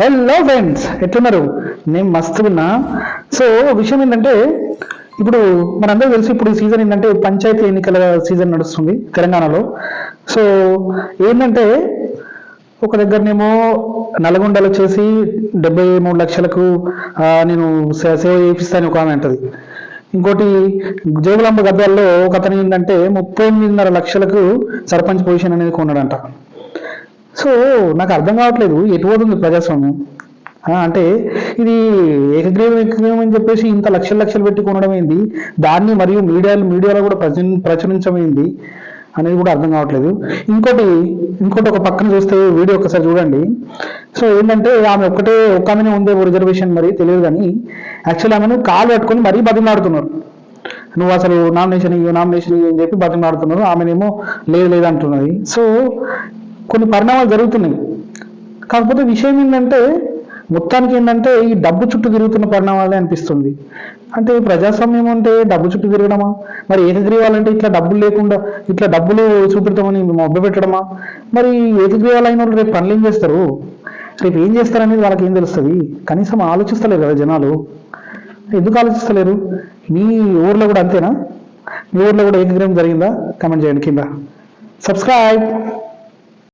Hello friends ఎట్లున్నారు? నేను మస్తు ఉన్నా. సో విషయం ఏంటంటే ఇప్పుడు మనందరూ తెలుసు ఇప్పుడు ఈ సీజన్ ఏంటంటే పంచాయతీ ఎన్నికల సీజన్ నడుస్తుంది తెలంగాణలో. సో ఏంటంటే ఒక దగ్గరనేమో నల్గొండలో వచ్చేసి డెబ్బై మూడు లక్షలకు నేను సే- సేవ చేపిస్తాను ఒక ఆమె అంటది. ఇంకోటి జోగులాంబ గద్దాల్లో ఒక అతను ఏంటంటే ముప్పై ఎనిమిదిన్నర లక్షలకు సర్పంచ్ పొజిషన్ అనేది కొన్నాడంట. సో నాకు అర్థం కావట్లేదు. ఎటు పోతుంది ప్రజాస్వామ్యం? అంటే ఇది ఏకగ్రీవం ఏకగ్రీవం అని చెప్పేసి ఇంత లక్షలు లక్షలు పెట్టి కొనడం ఏంది? దాన్ని మరియు మీడియాలు మీడియాలో కూడా ప్రచ ప్రచురించమైంది అనేది కూడా అర్థం కావట్లేదు. ఇంకోటి ఇంకోటి ఒక పక్కన చూస్తే వీడియో ఒకసారి చూడండి. సో ఏంటంటే ఆమె ఒక్కటే ఒక్క ఆమెనే ఉందే రిజర్వేషన్ మరి తెలియదు కానీ యాక్చువల్లీ ఆమెను కాలు పట్టుకొని మరీ బతిమాడుతున్నారు. నువ్వు అసలు నామినేషన్ ఇవ్వు నామినేషన్ ఇవ్వు అని చెప్పి బతిమాడుతున్నారు. ఆమెనేమో లేదు లేదు అంటున్నది. సో కొన్ని పరిణామాలు జరుగుతున్నాయి. కాకపోతే విషయం ఏంటంటే మొత్తానికి ఏంటంటే ఈ డబ్బు చుట్టూ తిరుగుతున్న పరిణామాలే అనిపిస్తుంది. అంటే ప్రజాస్వామ్యం అంటే డబ్బు చుట్టూ తిరగడమా? మరి ఏకగ్రీవాలంటే ఇట్లా డబ్బులు లేకుండా ఇట్లా డబ్బులు చూపెడతామని మొబ్బ పెట్టడమా మరి ఏకగ్రీవాలు వాళ్ళు రేపు పనులు ఏం చేస్తారు? రేపు ఏం చేస్తారనేది వాళ్ళకి ఏం తెలుస్తుంది? కనీసం ఆలోచిస్తలేరు కదా జనాలు. ఎందుకు ఆలోచిస్తలేరు? మీ ఊర్లో కూడా అంతేనా? మీ ఊర్లో కూడా ఏకగ్రీవం జరిగిందా? కమెంట్ చేయండి కింద. సబ్స్క్రైబ్.